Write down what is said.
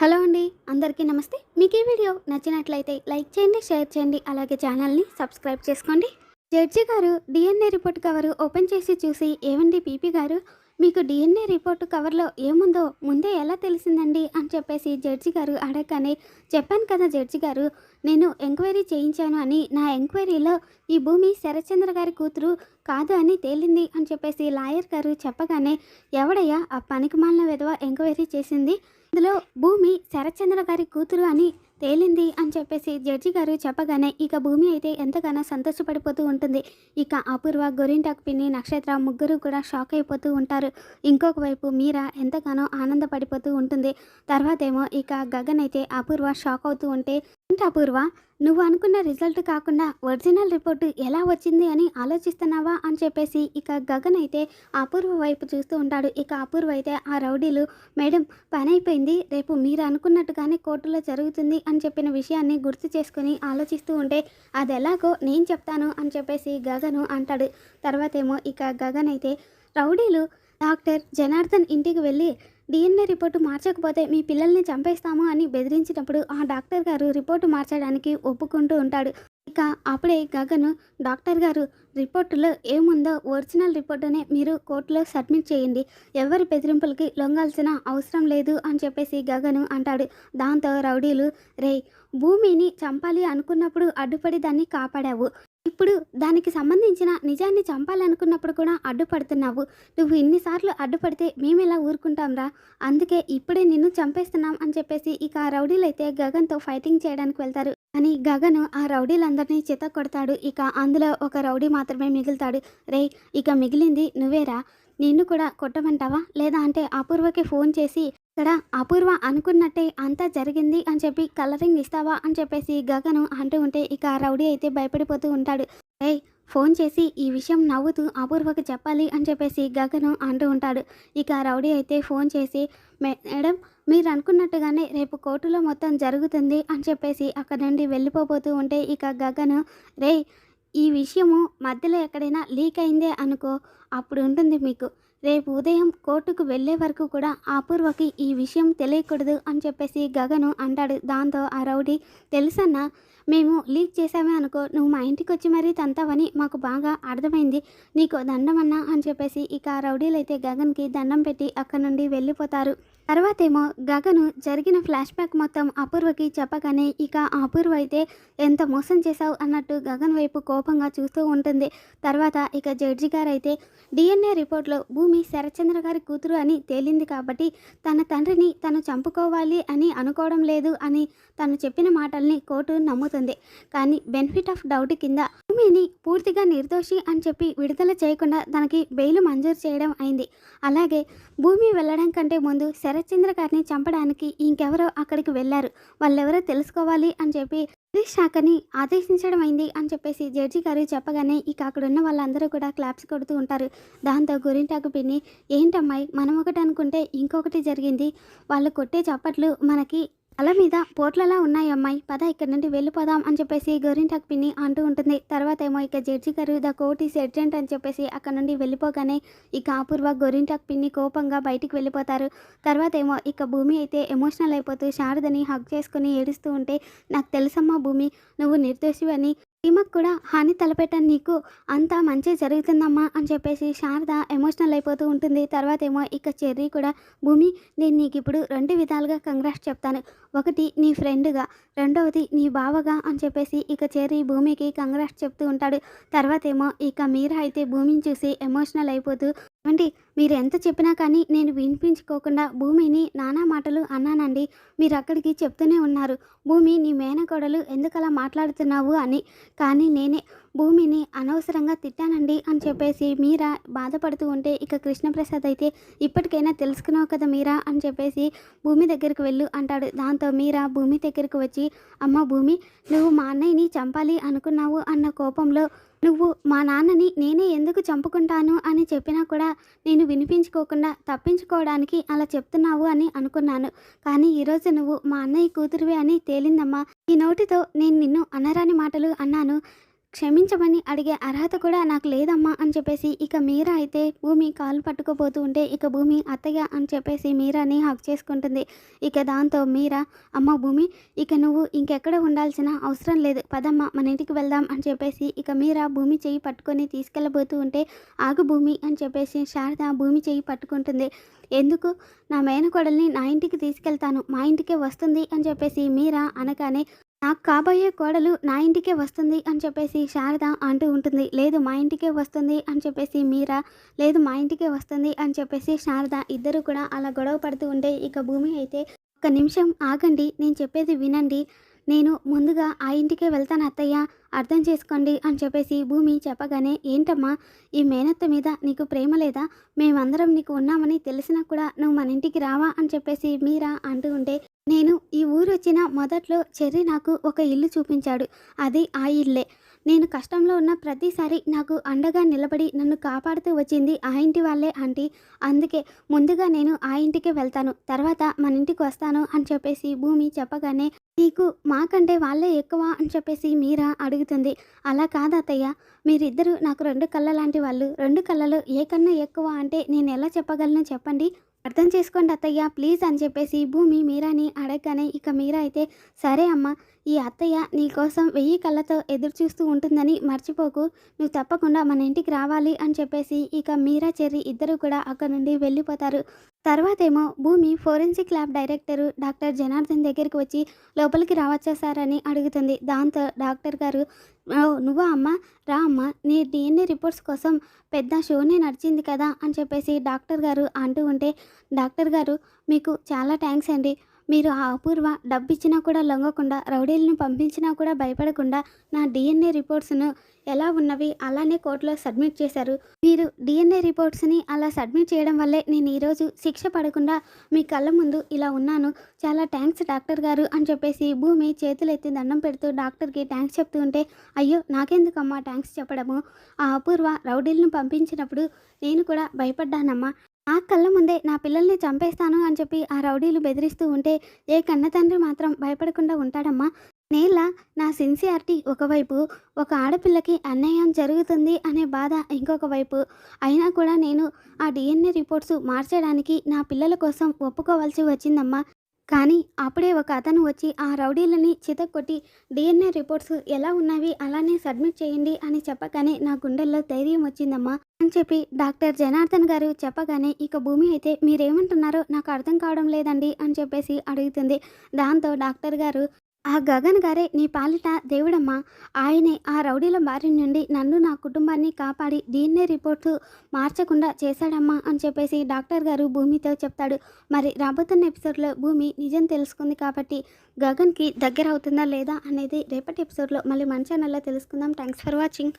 Hello అండి అందరికీ నమస్తే. మీకు ఈ వీడియో నచ్చినట్లయితే లైక్ చేయండి షేర్ చేయండి అలాగే ఛానల్ని సబ్స్క్రైబ్ చేసుకోండి. జడ్జి గారు డిఎన్ఏ రిపోర్ట్ కవర్ ఓపెన్ చేసి చూసి ఏమండి పీపీ గారు? మీకు డిఎన్ఏ రిపోర్ట్ కవర్లో ఏముందో ముందే ఎలా తెలిసిందండి అని చెప్పేసి జడ్జి గారు అడగగానే చెప్పాను కదా జడ్జి గారు నేను ఎంక్వైరీ చేయించాను అని నా ఎంక్వైరీలో ఈ భూమి శరత్చంద్ర గారి కూతురు కాదు అని తేలింది అని చెప్పేసి లాయర్ గారు చెప్పగానే ఎవడయ్యా? ఆ పనికిమాలిన విధవ ఎంక్వైరీ చేసింది. అందులో భూమి శరత్చంద్ర గారి కూతురు అని తేలింది అని చెప్పేసి జడ్జి గారు చెప్పగానే ఇక భూమి అయితే ఎంతగానో సంతోషపడిపోతూ ఉంటుంది. ఇక అపూర్వ గొరింటాకు పిన్ని నక్షత్ర ముగ్గురు కూడా షాక్ అయిపోతూ ఉంటారు. ఇంకొక వైపు మీరా ఎంతగానో ఆనందపడిపోతూ ఉంటుంది. తర్వాత ఏమో ఇక గగన్ అయితే అపూర్వ షాక్ అవుతూ ఉంటే అపూర్వ నువ్వు అనుకున్న రిజల్ట్ కాకుండా ఒరిజినల్ రిపోర్టు ఎలా వచ్చింది అని ఆలోచిస్తున్నావా అని చెప్పేసి ఇక గగన్ అయితే అపూర్వ వైపు చూస్తూ ఉంటాడు. ఇక అపూర్వ అయితే ఆ రౌడీలు మేడం పని అయిపోయింది. రేపు మీరు అనుకున్నట్టుగానే కోర్టులో జరుగుతుంది అని చెప్పిన విషయాన్ని గుర్తు చేసుకుని ఆలోచిస్తూ ఉంటే అది ఎలాగో నేను చెప్తాను అని చెప్పేసి గగను అంటాడు. తర్వాత ఏమో ఇక గగన్ అయితే రౌడీలు డాక్టర్ జనార్దన్ ఇంటికి వెళ్ళి డిఎన్ఏ రిపోర్టు మార్చకపోతే మీ పిల్లల్ని చంపేస్తాము అని బెదిరించినప్పుడు ఆ డాక్టర్ గారు రిపోర్టు మార్చడానికి ఒప్పుకుంటూ ఉంటాడు. ఇక అప్పుడే గగను డాక్టర్ గారు రిపోర్టులో ఏముందో ఒరిజినల్ రిపోర్టునే మీరు కోర్టులో సబ్మిట్ చేయండి. ఎవరి బెదిరింపులకి లొంగాల్సిన అవసరం లేదు అని చెప్పేసి గగను అంటాడు. దాంతో రౌడీలు రే భూమిని చంపాలి అనుకున్నప్పుడు అడ్డుపడి దాన్ని కాపాడావు. ఇప్పుడు దానికి సంబంధించిన నిజాన్ని చంపాలనుకున్నప్పుడు కూడా అడ్డుపడుతున్నావు. నువ్వు ఇన్నిసార్లు అడ్డుపడితే మేము ఊరుకుంటాంరా? అందుకే ఇప్పుడే నిన్ను చంపేస్తున్నాం అని చెప్పేసి ఇక ఆ రౌడీలు అయితే గగన్తో ఫైటింగ్ చేయడానికి వెళ్తారు. అని గగను ఆ రౌడీలందరినీ చిత కొడతాడు. ఇక అందులో ఒక రౌడీ మాత్రమే మిగులుతాడు. రే ఇక మిగిలింది నువ్వేరా? నిన్ను కూడా కొట్టమంటావా? లేదా అంటే అపూర్వకి ఫోన్ చేసి ఇక్కడ అపూర్వ అనుకున్నట్టే అంతా జరిగింది అని చెప్పి కలరింగ్ ఇస్తావా అని చెప్పేసి గగను అంటూ ఉంటే ఇక ఆ రౌడీ అయితే భయపడిపోతూ ఉంటాడు. రే ఫోన్ చేసి ఈ విషయం నవ్వుతూ అపూర్వకు చెప్పాలి అని చెప్పేసి గగను అంటూ ఉంటాడు. ఇక ఆ రౌడీ అయితే ఫోన్ చేసి మేడం మీరు అనుకున్నట్టుగానే రేపు కోర్టులో మొత్తం జరుగుతుంది అని చెప్పేసి అక్కడ నుండి వెళ్ళిపోబోతూ ఉంటే ఇక గగను రే ఈ విషయము మధ్యలో ఎక్కడైనా లీక్ అయిందే అనుకో అప్పుడు ఉంటుంది మీకు. రేపు ఉదయం కోర్టుకు వెళ్ళే వరకు కూడా అపూర్వకి ఈ విషయం తెలియకూడదు అని చెప్పేసి గగను అంటాడు. దాంతో ఆ రౌడీ తెలుసన్నా? మేము లీక్ చేసామే అనుకో నువ్వు మా ఇంటికి వచ్చి మరీ తంతావని మాకు బాగా అర్థమైంది. నీకు దండమన్నా అని చెప్పేసి ఇక ఆ రౌడీలు అయితే గగన్కి దండం పెట్టి అక్కడ నుండి వెళ్ళిపోతారు. తర్వాతేమో గగను జరిగిన ఫ్లాష్ బ్యాక్ మొత్తం అపూర్వకి చెప్పగానే ఇక అపూర్వ అయితే ఎంత మోసం చేశావు అన్నట్టు గగన్ వైపు కోపంగా చూస్తూ ఉంటుంది. తర్వాత ఇక జడ్జి గారు అయితే డిఎన్ఏ రిపోర్ట్లో భూమి శరత్చంద్ర గారి కూతురు అని తేలింది కాబట్టి తన తండ్రిని తను చంపుకోవాలి అని అనుకోవడం లేదు అని తను చెప్పిన మాటల్ని కోర్టు నమ్ముతుంది. కానీ బెనిఫిట్ ఆఫ్ డౌట్ కింద భూమిని పూర్తిగా నిర్దోషి అని చెప్పి విడుదల చేయకుండా తనకి బెయిల్ మంజూరు చేయడం అయింది. అలాగే భూమి వెళ్ళడం కంటే ముందు శరత్చంద్ర గారిని చంపడానికి ఇంకెవరో అక్కడికి వెళ్ళారు. వాళ్ళెవరో తెలుసుకోవాలి అని చెప్పి పోలీస్ శాఖని ఆదేశించడం అయింది అని చెప్పేసి జడ్జి గారు చెప్పగానే ఇక అక్కడ ఉన్న వాళ్ళందరూ కూడా క్లాప్స్ కొడుతూ ఉంటారు. దాంతో గురింటాకు పిన్ని ఏంటమ్మాయి మనం ఒకటి అనుకుంటే ఇంకొకటి జరిగింది. వాళ్ళు కొట్టే చప్పట్లు మనకి అలా మీద పోట్లలా ఉన్నాయి అమ్మాయి. పద ఇక్కడ నుండి వెళ్ళిపోదాం అని చెప్పేసి గోరింటాకు పిన్ని అంటూ ఉంటుంది. తర్వాత ఏమో ఇక జడ్జి గారు ద కోర్ట్ ఈస్ అర్జెంట్ అని చెప్పేసి అక్కడ నుండి వెళ్ళిపోగానే ఇక అపూర్వ గోరింటాకు పిన్ని కోపంగా బయటికి వెళ్ళిపోతారు. తర్వాత ఏమో ఇక భూమి అయితే ఎమోషనల్ అయిపోతూ శారదని హక్ చేసుకుని ఏడుస్తూ ఉంటే నాకు తెలుసమ్మా భూమి నువ్వు నిర్దోషివని ఈమెకు కూడా హాని తలపెట్టని నీకు అంతా మంచి జరుగుతుందమ్మా అని చెప్పేసి శారద ఎమోషనల్ అయిపోతూ ఉంటుంది. తర్వాత ఏమో ఇక చెర్రీ కూడా భూమి నేను నీకు ఇప్పుడు రెండు విధాలుగా కంగ్రాట్స్ చెప్తాను. ఒకటి నీ ఫ్రెండ్గా రెండవది నీ బావగా అని చెప్పేసి ఇక చెర్రీ భూమికి కంగ్రాట్స్ చెప్తూ ఉంటాడు. తర్వాత ఏమో ఇక మీరా అయితే భూమిని చూసి ఎమోషనల్ అయిపోతూ ఏమండి మీరు ఎంత చెప్పినా కానీ నేను వినిపించుకోకుండా భూమిని నానా మాటలు అన్నానండి. మీరు అక్కడికి చెప్తూనే ఉన్నారు. భూమి నీ మేనకోడలు ఎందుకలా మాట్లాడుతున్నావు అని. కానీ నేనే భూమిని అనవసరంగా తిట్టానండి అని చెప్పేసి మీరా బాధపడుతూ ఉంటే ఇక కృష్ణప్రసాద్ అయితే ఇప్పటికైనా తెలుసుకున్నావు కదా మీరా అని చెప్పేసి భూమి దగ్గరికి వెళ్ళు అంటాడు. దాంతో మీరా భూమి దగ్గరికి వచ్చి అమ్మ భూమి నువ్వు మా అన్నయ్యని చంపాలి అనుకున్నావు అన్న కోపంలో నువ్వు మా నాన్నని నేనే ఎందుకు చంపుకుంటాను అని చెప్పినా కూడా నేను వినిపించుకోకుండా తప్పించుకోవడానికి అలా చెప్తున్నావు అని అనుకున్నాను. కానీ ఈరోజు నువ్వు మా అన్నయ్య కూతురువే అని తేలిందమ్మా. ఈ నోటితో నేను నిన్ను అనరాని మాటలు అన్నాను. క్షమించమని అడిగే అర్హత కూడా నాకు లేదమ్మా అని చెప్పేసి ఇక మీరా అయితే భూమి కాలు పట్టుకోబోతూ ఉంటే ఇక భూమి అత్తయ్య అని చెప్పేసి మీరాని హక్ చేసుకుంటుంది. ఇక దాంతో మీరా అమ్మ భూమి ఇక నువ్వు ఇంకెక్కడ ఉండాల్సిన అవసరం లేదు. పదమ్మ మన ఇంటికి వెళ్దాం అని చెప్పేసి ఇక మీరా భూమి చేయి పట్టుకొని తీసుకెళ్ళబోతూ ఉంటే ఆగు భూమి అని చెప్పేసి శారద భూమి చేయి పట్టుకుంటుంది. ఎందుకు? నా మేనకోడల్ని నా ఇంటికి తీసుకెళ్తాను. మా ఇంటికే వస్తుంది అని చెప్పేసి మీరా అనగానే నాకు కాబోయే కోడలు నా ఇంటికే వస్తుంది అని చెప్పేసి శారద అంటూ ఉంటుంది. లేదు మా ఇంటికే వస్తుంది అని చెప్పేసి మీరా? లేదు మా ఇంటికే వస్తుంది అని చెప్పేసి శారద ఇద్దరు కూడా అలా గొడవ పడుతూ ఉంటే ఇక భూమి అయితే ఒక నిమిషం ఆగండి నేను చెప్పేది వినండి. నేను ముందుగా ఆ ఇంటికే వెళ్తాను అత్తయ్య అర్థం చేసుకోండి అని చెప్పేసి భూమి చెప్పగానే ఏంటమ్మా ఈ మేనత్త మీద నీకు ప్రేమ లేదా? మేమందరం నీకు ఉన్నామని తెలిసినా కూడా నువ్వు మన ఇంటికి రావా? అని చెప్పేసి మీరా అంటూ ఉంటే నేను ఈ ఊరు వచ్చిన మొదట్లో చెర్రి నాకు ఒక ఇల్లు చూపించాడు. అది ఆ ఇల్లే. నేను కష్టంలో ఉన్న ప్రతిసారి నాకు అండగా నిలబడి నన్ను కాపాడుతూ వచ్చింది ఆ ఇంటి వాళ్ళే ఆంటీ. అందుకే ముందుగా నేను ఆ ఇంటికి వెళ్తాను. తర్వాత మన ఇంటికి వస్తాను అని చెప్పేసి భూమి చెప్పగానే నీకు మాకంటే వాళ్ళే ఎక్కువ అని చెప్పేసి మీరా? అడుగుతుంది. అలా కాదు మీరిద్దరూ నాకు రెండు కళ్ళ లాంటి వాళ్ళు. రెండు కళ్ళలో ఏ కన్నా ఎక్కువ అంటే నేను ఎలా చెప్పగలను చెప్పండి? అర్థం చేసుకోండి అత్తయ్య. ప్లీజ్ అని చెప్పేసి భూమి మీరాని అడగగానే ఇక మీరా అయితే సరే అమ్మ. ఈ అత్తయ్య నీ కోసం వెయ్యి కళ్ళతో ఎదురు చూస్తూ ఉంటుందని మర్చిపోకు. నువ్వు తప్పకుండా మన ఇంటికి రావాలి అని చెప్పేసి ఇక మీరా చెర్రి ఇద్దరు కూడా అక్కడ నుండి వెళ్ళిపోతారు. తర్వాతేమో భూమి forensic lab director doctor Janardhan దగ్గరికి వచ్చి లోపలికి రావచ్చా సార్ అని అడుగుతుంది. దాంతో డాక్టర్ గారు నువ్వు నువ్వా అమ్మ? రా అమ్మ. నీ డిఎన్ఏ రిపోర్ట్స్ కోసం పెద్ద షోనే నడిచింది కదా అని చెప్పేసి డాక్టర్ గారు అంటూ ఉంటే డాక్టర్ గారు మీకు చాలా థ్యాంక్స్ అండి. మీరు ఆ అపూర్వ డబ్బు ఇచ్చినా కూడా లొంగకుండా రౌడీలను పంపించినా కూడా భయపడకుండా నా డిఎన్ఏ రిపోర్ట్స్ను ఎలా ఉన్నవి అలానే కోర్టులో సబ్మిట్ చేశారు. మీరు డిఎన్ఏ రిపోర్ట్స్ని అలా సబ్మిట్ చేయడం వల్లే నేను ఈరోజు శిక్ష పడకుండా మీ కళ్ళ ముందు ఇలా ఉన్నాను. చాలా థ్యాంక్స్ డాక్టర్ గారు అని చెప్పేసి భూమి చేతులు ఎత్తి దండం పెడుతూ డాక్టర్కి థ్యాంక్స్ చెప్తూ ఉంటే అయ్యో నాకెందుకమ్మా థ్యాంక్స్ చెప్పడము? ఆ అపూర్వ రౌడీలను పంపించినప్పుడు నేను కూడా భయపడ్డానమ్మా. ఆ కళ్ళ ముందే నా పిల్లల్ని చంపేస్తాను అని చెప్పి ఆ రౌడీలు బెదిరిస్తూ ఉంటే ఏ కన్న తండ్రి మాత్రం భయపడకుండా ఉంటాడమ్మా. నేల నా సిన్సియారిటీ ఒకవైపు ఒక ఆడపిల్లకి అన్యాయం జరుగుతుంది అనే బాధ ఇంకొక వైపు. అయినా కూడా నేను ఆ డిఎన్ఏ రిపోర్ట్స్ మార్చడానికి నా పిల్లల కోసం ఒప్పుకోవాల్సి వచ్చిందమ్మా. కానీ అప్పుడే ఒక అతను వచ్చి ఆ రౌడీలని చితక్కొట్టి డిఎన్ఏ రిపోర్ట్స్ ఎలా ఉన్నవి అలానే సబ్మిట్ చేయండి అని చెప్పగానే నా గుండెల్లో ధైర్యం వచ్చిందమ్మా అని చెప్పి డాక్టర్ జనార్దన్ గారు చెప్పగానే ఇక భూమి అయితే మీరేమంటున్నారో నాకు అర్థం కావడం లేదండి అని చెప్పేసి అడుగుతుంది. దాంతో డాక్టర్ గారు ఆ గగన్ గారే నీ పాలిట దేవుడమ్మా. ఆయనే ఆ రౌడీల బారి నుండి నన్ను నా కుటుంబాన్ని కాపాడి డిఎన్ఏ రిపోర్టు మార్చకుండా చేశాడమ్మా అని చెప్పేసి డాక్టర్ గారు భూమితో చెప్తాడు. మరి రాబోతున్న ఎపిసోడ్లో భూమి నిజం తెలుసుకుంది కాబట్టి గగన్కి దగ్గర అవుతుందా లేదా అనేది రేపటి ఎపిసోడ్లో మళ్ళీ మన ఛానల్లో తెలుసుకుందాం. Thanks for watching.